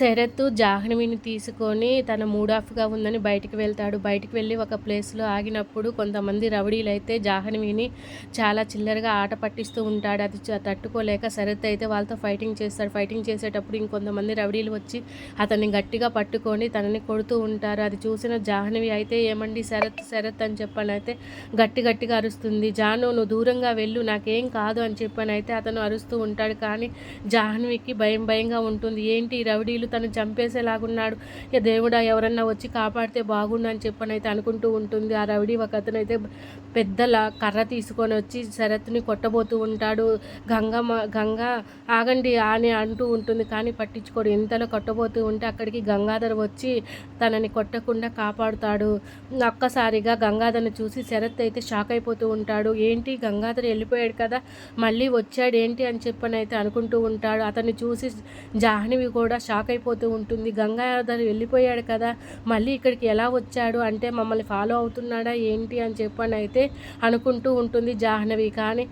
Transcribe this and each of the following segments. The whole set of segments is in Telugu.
శరత్ జాహ్నవిని తీసుకొని తన మూడ్ ఆఫ్గా ఉందని బయటికి వెళ్తాడు. బయటికి వెళ్ళి ఒక ప్లేస్లో ఆగినప్పుడు కొంతమంది రౌడీలు అయితే జాహ్నవిని చాలా చిల్లరగా ఆట పట్టిస్తూ ఉంటాడు. అది చ- తట్టుకోలేక శరత్ అయితే వాళ్ళతో ఫైటింగ్ చేస్తాడు. ఫైటింగ్ చేసేటప్పుడు ఇంకొంతమంది రౌడీలు వచ్చి అతన్ని గట్టిగా పట్టుకొని తనని కొడుతూ ఉంటారు. అది చూసిన జాహ్నవి అయితే ఏమండి శరత్ శరత్ అని చెప్పని అయితే గట్టి గట్టిగా అరుస్తుంది. జాను నువ్వు దూరంగా వెళ్ళు. నాకేం కాదు అని చెప్పని అయితే అతను అరుస్తూ ఉంటాడు. కానీ జాహ్నవికి భయం భయంగా ఉంటుంది. ఏంటి రౌడీలు? వీళ్ళు తను చంపేసేలాగున్నాడు. ఇక దేవుడా ఎవరన్నా వచ్చి కాపాడితే బాగుండు అని చెప్పనైతే అనుకుంటూ ఉంటుంది. ఆ రవిడి ఒక అతను అయితే పెద్దల కర్ర తీసుకొని వచ్చి శరత్ని కొట్టబోతూ ఉంటాడు. గంగమ్మ గంగ ఆగండి అని అంటూ ఉంటుంది. కానీ పట్టించుకోడు. ఇంతలో కొట్టబోతూ ఉంటే అక్కడికి గంగాధర్ వచ్చి తనని కొట్టకుండా కాపాడుతాడు. ఒక్కసారిగా గంగాధర్ని చూసి శరత్ అయితే షాక్ అయిపోతూ ఉంటాడు. ఏంటి? గంగాధర్ వెళ్ళిపోయాడు కదా. మళ్ళీ వచ్చాడు ఏంటి అని చెప్పని అయితే అనుకుంటూ ఉంటాడు. అతన్ని చూసి జాహ్నవి కూడా షాక్ అయిపోతూ ఉంటుంది. గంగాధర్ వెళ్ళిపోయాడు కదా మళ్ళీ ఇక్కడికి ఎలా వచ్చాడు అంటే మమ్మల్ని ఫాలో అవుతున్నాడా ఏంటి అని చెప్పని అయితే అనుకుంటూ ఉంటుంది జాహ్నవి. కానీ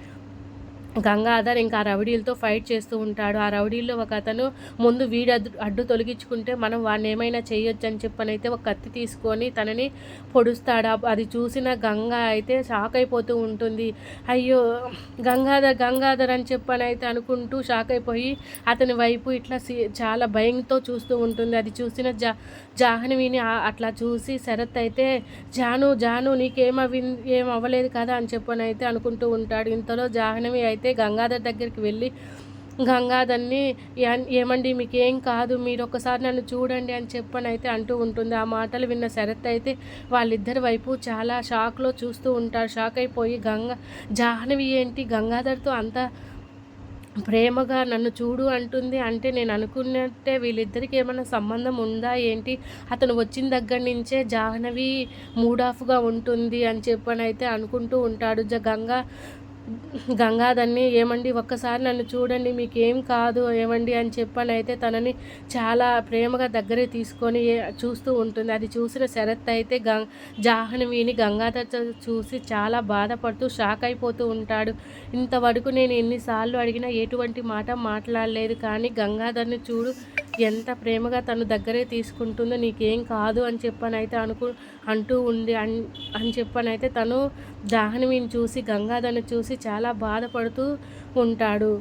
గంగాధర్ ఇంకా ఆ రౌడీలతో ఫైట్ చేస్తూ ఉంటాడు. ఆ రౌడీల్లో ఒక అతను ముందు వీడు అడ్డు అడ్డు తొలగించుకుంటే మనం వాడిని ఏమైనా చేయొచ్చు అని చెప్పనైతే ఒక కత్తి తీసుకొని తనని పొడుస్తాడు. అది చూసిన గంగా అయితే షాక్ అయిపోతూ ఉంటుంది. అయ్యో గంగాధర్ గంగాధర్ అని చెప్పనైతే అనుకుంటూ షాక్ అయిపోయి అతని వైపు ఇట్లా సి- చాలా భయంతో చూస్తూ ఉంటుంది. అది చూసిన జా జాహ్నవిని అట్లా చూసి శరత్ అయితే జాను జాను నీకేమవి ఏం అవ్వలేదు కదా అని చెప్పనైతే అనుకుంటూ ఉంటాడు. ఇంతలో జాహ్నవి అయితే అయితే గంగాధర్ దగ్గరికి వెళ్ళి గంగాధర్ని ఏమండి మీకేం కాదు మీరు ఒకసారి నన్ను చూడండి అని చెప్పని అయితే అంటూ ఉంటుంది. ఆ మాటలు విన్న శరత్ అయితే వాళ్ళిద్దరి వైపు చాలా షాక్లో చూస్తూ ఉంటారు షాక్ అయిపోయి గంగా జాహ్నవి ఏంటి? గంగాధర్తో అంత ప్రేమగా నన్ను చూడు అంటుంది అంటే నేను అనుకున్నట్టే వీళ్ళిద్దరికి ఏమైనా సంబంధం ఉందా ఏంటి? అతను వచ్చిన దగ్గర నుంచే జాహ్నవి మూడ్ ఆఫ్గా ఉంటుంది అని చెప్పని అయితే అనుకుంటూ ఉంటాడు. జ గంగా గంగాధర్ని ఏమండి ఒక్కసారి నన్ను చూడండి మీకు ఏం కాదు ఏమండి అని చెప్పని అయితే తనని చాలా ప్రేమగా దగ్గరే తీసుకొని చూస్తూ ఉంటుంది. అది చూసిన శరత్ అయితే గం జాహ్నవిని గంగాధర్తో చూసి చాలా బాధపడుతూ షాక్ అయిపోతూ ఉంటాడు. ఇంతవరకు నేను ఎన్నిసార్లు అడిగినా ఎటువంటి మాట మాట్లాడలేదు కానీ గంగాధర్ని చూడు ఎంత ప్రేమగా తను దగ్గరే తీసుకుంటుందో నీకేం కాదు అని చెప్పనైతే అనుకు అంటూ ఉంది అన్ అని చెప్పనైతే తను జాహ్నవిని చూసి గంగాధను చూసి చాలా బాధపడుతూ ఉంటాడు.